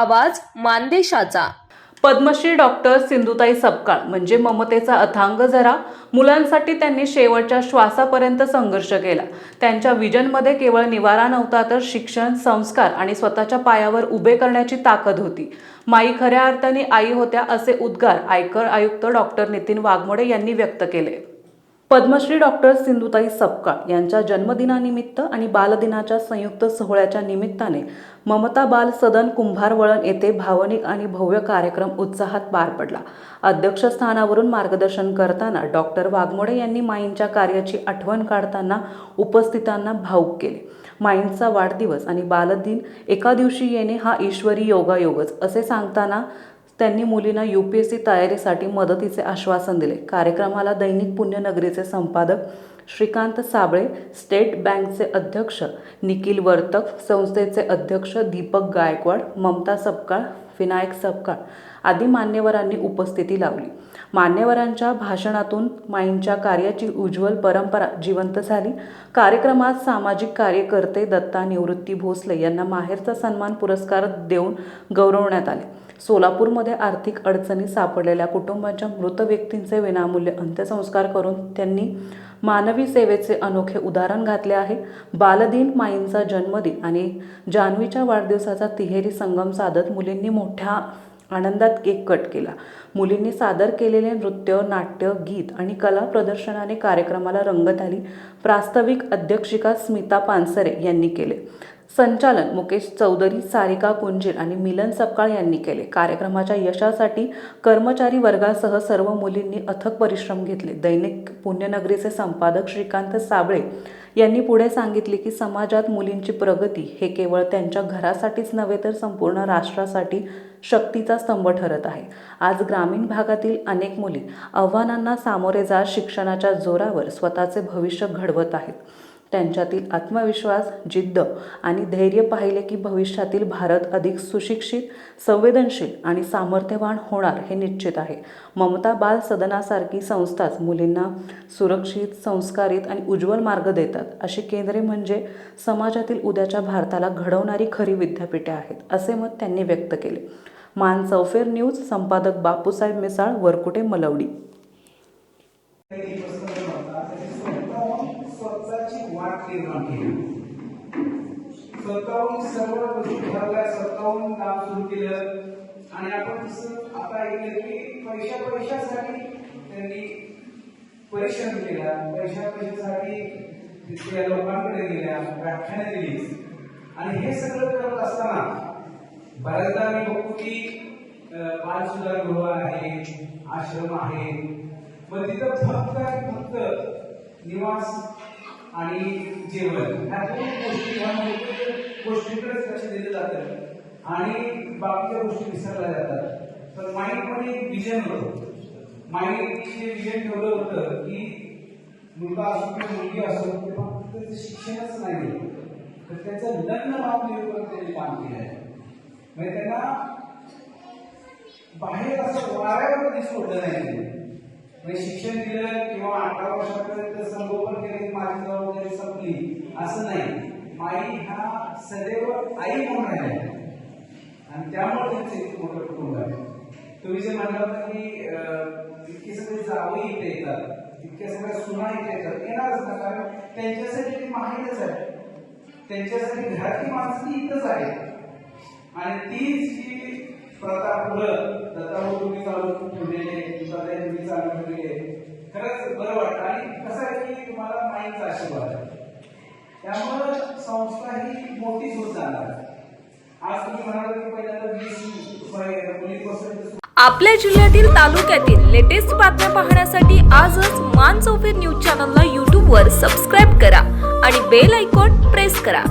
आवाज मानदेशाचा. पद्मश्री डॉक्टर सिंधुताई सपकाळ म्हणजे ममतेचा अथांग जरा मुलांसाठी त्यांनी शेवटच्या श्वासापर्यंत संघर्ष केला. त्यांच्या विजनमध्ये केवळ निवारा नव्हता तर शिक्षण संस्कार आणि स्वतःच्या पायावर उभे करण्याची ताकद होती. माई खऱ्या अर्थाने आई होत्या असे उद्गार आयकर आयुक्त डॉक्टर नितीन वाघमोडे यांनी व्यक्त केले. पद्मश्री डॉक्टर सिंधुताई सपकाळ यांच्या जन्मदिनानिमित्त आणि बालदिनाच्या संयुक्त सोहळ्याच्या निमित्ताने ममता बाल सदन कुंभारवळण येथे भावनिक आणि भव्य कार्यक्रम उत्साहात पार पडला. अध्यक्षस्थानावरून मार्गदर्शन करताना डॉक्टर वाघमोडे यांनी माईंच्या कार्याची आठवण काढताना उपस्थितांना भाऊक केले. माईंचा वाढदिवस आणि बालदिन एका दिवशी येणे हा ईश्वरी योगायोगच असे सांगताना त्यांनी मुलींना यू पी एस सी तयारीसाठी मदतीचे आश्वासन दिले. कार्यक्रमाला दैनिक पुण्यनगरीचे संपादक श्रीकांत साबळे स्टेट बँकचे अध्यक्ष निखिल वर्तक संस्थेचे अध्यक्ष दीपक गायकवाड ममता सपकाळ विनायक सपकाळ आदी मान्यवरांनी उपस्थिती लावली. मान्यवरांच्या भाषणातून माईंच्या कार्याची उज्ज्वल परंपरा जिवंत झाली. कार्यक्रमात सामाजिक कार्यकर्ते दत्ता निवृत्ती भोसले यांना माहेरचा सन्मान पुरस्कार देऊन गौरवण्यात आले. सोलापूरमध्ये आर्थिक अडचणी सापडलेल्या कुटुंबाच्या मृत व्यक्तींचे विनामूल्य अंत्यसंस्कार करून त्यांनी मानवी सेवेचे अनोखे उदाहरण घातले आहे. बालदिन माईंचा जन्मदिन आणि जान्हवीच्या वाढदिवसाचा तिहेरी संगम साधत मुलींनी मोठ्या आनंदात केक कट केला. मुलींनी सादर केलेले नृत्य नाट्य गीत आणि कला प्रदर्शनाने कार्यक्रमाला रंगत आली. प्रास्ताविक अध्यक्षिका स्मिता पानसरे यांनी केले. संचालन मुकेश चौधरी सारिका कुंजीर आणि मिलन सपकाळ यांनी केले. कार्यक्रमाच्या यशासाठी कर्मचारी वर्गासह सर्व मुलींनी अथक परिश्रम घेतले. दैनिक पुण्यनगरीचे संपादक श्रीकांत साबळे यांनी पुढे सांगितले की समाजात मुलींची प्रगती हे केवळ त्यांच्या घरासाठीच नव्हे तर संपूर्ण राष्ट्रासाठी शक्तीचा स्तंभ ठरत आहे. आज ग्रामीण भागातील अनेक मुली आव्हानांना सामोरे जात शिक्षणाच्या जोरावर स्वतःचे भविष्य घडवत आहेत. त्यांच्यातील आत्मविश्वास जिद्द आणि धैर्य पाहिले की भविष्यातील भारत अधिक सुशिक्षित संवेदनशील आणि सामर्थ्यवान होणार हे निश्चित आहे. ममता बाल सदनासारखी संस्थाच मुलींना सुरक्षित संस्कारित आणि उज्ज्वल मार्ग देतात अशी केंद्रे म्हणजे समाजातील उद्याच्या भारताला घडवणारी खरी विद्यापीठे आहेत असे मत त्यांनी व्यक्त केले. मान चौफेर न्यूज संपादक बापूसाहेब मिसाळ वरकुटे मलवडी काही पसंत नव्हता त्याने स्वतःहून स्वतःची वाट निर्माण स्वतःहून सर्व गोष्टी ठरवल्या स्वतःहून काम सुरू केलं. आणि आपण जसं आता ऐकलं की पैशा पैशासाठी त्यांनी परिश्रम केला. पैशा पैशासाठी तिथल्या लोकांकडे गेल्या व्याख्याने दिली. आणि हे सगळं करत असताना बऱ्याचदा मी बघतो की अं, बाल आहे आश्रम आहे. मग तिथं फक्त आणि फक्त निवास आणि जेवण. ह्या दोन गोष्टी ह्या मूलभूत गोष्टीकडेच लक्ष दिलं जातं. आणि बाकीच्या गोष्टी विसरल्या जातात. तर माइंडमध्ये एक विजन होतं. माईंडचे विजन ठेवलं होतं की मुलगा असो किंवा मुलगी असो किंवा फक्त त्याचं शिक्षणच नाही तर त्याचं लग्न लावून देऊपर्यंत त्यांनी काम केलं आहे म्हणजे त्यांना बाहेर असं वाऱ्यावर दिसून सोडलं नाही. म्हणजे शिक्षण दिलं किंवा अठरा वर्षापर्यंत संगोपन केले माझी जबाबदारी संपली असं नाही. माई हा सदैव आई म्हणून राहिला आणि त्यामुळे त्यांचं इतकं मोठं कुटुंब आहे. तुम्ही जे म्हणला होता की अं, इतके सगळे जावई इथे येतात इतक्या सगळ्या सुना इथे येतात येणारच ना कारण त्यांच्यासाठी ती माहीतच आहे. त्यांच्यासाठी घरातली माणसं इथंच आहे आणि तीच स्वतः पुढं दत्ताभाऊ तुम्ही चालू ठेवलेले तुम्ही चालू ठेवलेले खरंच बरं वाटतं. आणि कसं आहे की तुम्हाला आईचा आशीर्वाद आहे. त्यामुळं संस्था ही मोठीच होत जाणार आज तुम्ही म्हणाल की पहिल्यांदा वीस पोलीस पर्सेंट आपल्या जिल्ह्यातील तालुक्यातील लेटेस्ट बातम्या पाहण्यासाठी आजच मान चौफेर न्यूज चॅनलला यूट्यूबवर सबस्क्राईब करा आणि बेल आयकॉन प्रेस करा.